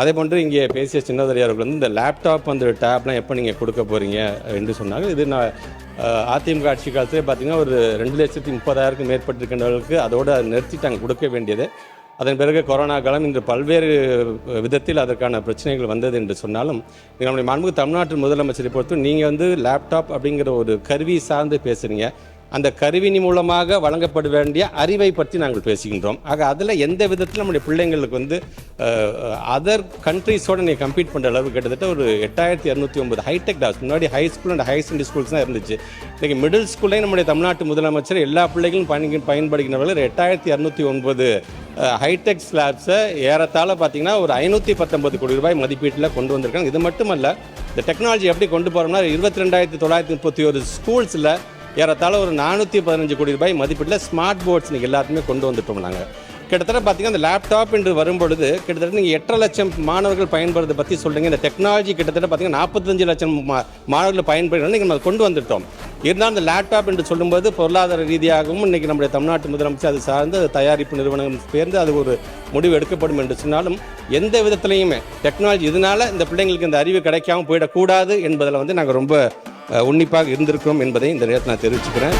அதே போன்று இங்கே பேசிய சின்னதரையார்கள் வந்து இந்த லேப்டாப் அந்த டேப்லாம் எப்போ நீங்கள் கொடுக்க போகிறீங்க என்று சொன்னாங்க. இது நான் அதிமுக ஆட்சி காலத்திலே பார்த்தீங்கன்னா ஒரு ரெண்டு லட்சத்தி முப்பதாயிரக்கும் மேற்பட்டிருக்கின்றவர்களுக்கு அதோடு நிறுத்திட்டாங்க கொடுக்க வேண்டியது. அதன் பிறகு கொரோனா காலம் இன்று பல்வேறு விதத்தில் அதற்கான பிரச்சனைகள் வந்தது என்று சொன்னாலும் நம்முடைய மாண்புமிகு தமிழ்நாட்டு முதலமைச்சரை பொறுத்து நீங்கள் வந்து லேப்டாப் அப்படிங்கிற ஒரு கருவி சார்ந்து பேசுகிறீங்க அந்த கருவினி மூலமாக வழங்கப்பட வேண்டிய அறிவை பற்றி நாங்கள் பேசுகின்றோம். ஆக அதில் எந்த விதத்தில் நம்முடைய பிள்ளைங்களுக்கு வந்து அதர் கண்ட்ரீஸோட நீங்கள் கம்ப்ளீட் பண்ணுற அளவு கிட்டத்தட்ட ஒரு எட்டாயிரத்தி இரநூத்தி ஒன்பது ஹைடெக் டாஸ் முன்னாடி high school and high secondary schools தான் இருந்துச்சு. இன்றைக்கி மிடில் ஸ்கூல்லையும் நம்முடைய தமிழ்நாட்டு முதலமைச்சர் எல்லா பிள்ளைகளும் பயன் பயன்படுகின்றவர்கள் எட்டாயிரத்தி இரநூத்தி ஒன்பது ஹைடெக் ஸ்லாப்ஸை ஏறத்தாழ பார்த்தீங்கன்னா ஒரு ஐநூற்றி பத்தொன்பது கோடி ரூபாய் மதிப்பீட்டில் கொண்டு வந்திருக்காங்க. இது மட்டுமல்ல இந்த டெக்னாலஜி எப்படி கொண்டு போகிறோம்னா இருபத்தி ரெண்டாயிரத்தி தொள்ளாயிரத்தி முப்பத்தி ஒரு ஸ்கூல்ஸில் ஏறத்தாழ ஒரு நானூற்றி பதினஞ்சு கோடி ரூபாய் மதிப்பீட்டில் ஸ்மார்ட் போர்ட்ஸ் நீங்கள் எல்லாத்துமே கொண்டு வந்துட்டோம் நாங்கள் கிட்டத்தட்ட பார்த்தீங்கன்னா இந்த லேப்டாப் என்று வரும்பொழுது கிட்டத்தட்ட நீங்கள் எட்டரை லட்சம் மாணவர்கள் பயன்படுறதை பற்றி சொல்லுங்க இந்த டெக்னாலஜி கிட்டத்தட்ட பார்த்தீங்கன்னா நாற்பத்தஞ்சு லட்சம் மா- மாணவர்கள் பயன்படுறது நீங்கள் நம்ம கொண்டு வந்துட்டோம். இருந்தாலும் அந்த லேப்டாப் என்று சொல்லும்போது பொருளாதார ரீதியாகவும் இன்றைக்கி நம்முடைய தமிழ்நாட்டு முதலமைச்சர் அது சார்ந்து அது தயாரிப்பு நிறுவனம் சேர்ந்து அது ஒரு முடிவு எடுக்கப்படும் என்று சொன்னாலும் எந்த விதத்துலையுமே டெக்னாலஜி இதனால இந்த பிள்ளைங்களுக்கு இந்த அறிவு கிடைக்காம போயிடக்கூடாது என்பதில் வந்து நாங்கள் ரொம்ப உன்னிப்பாக இருந்திருக்கும் என்பதை இந்த நேரத்தில் நான் தெரிவிச்சுக்கிறேன்.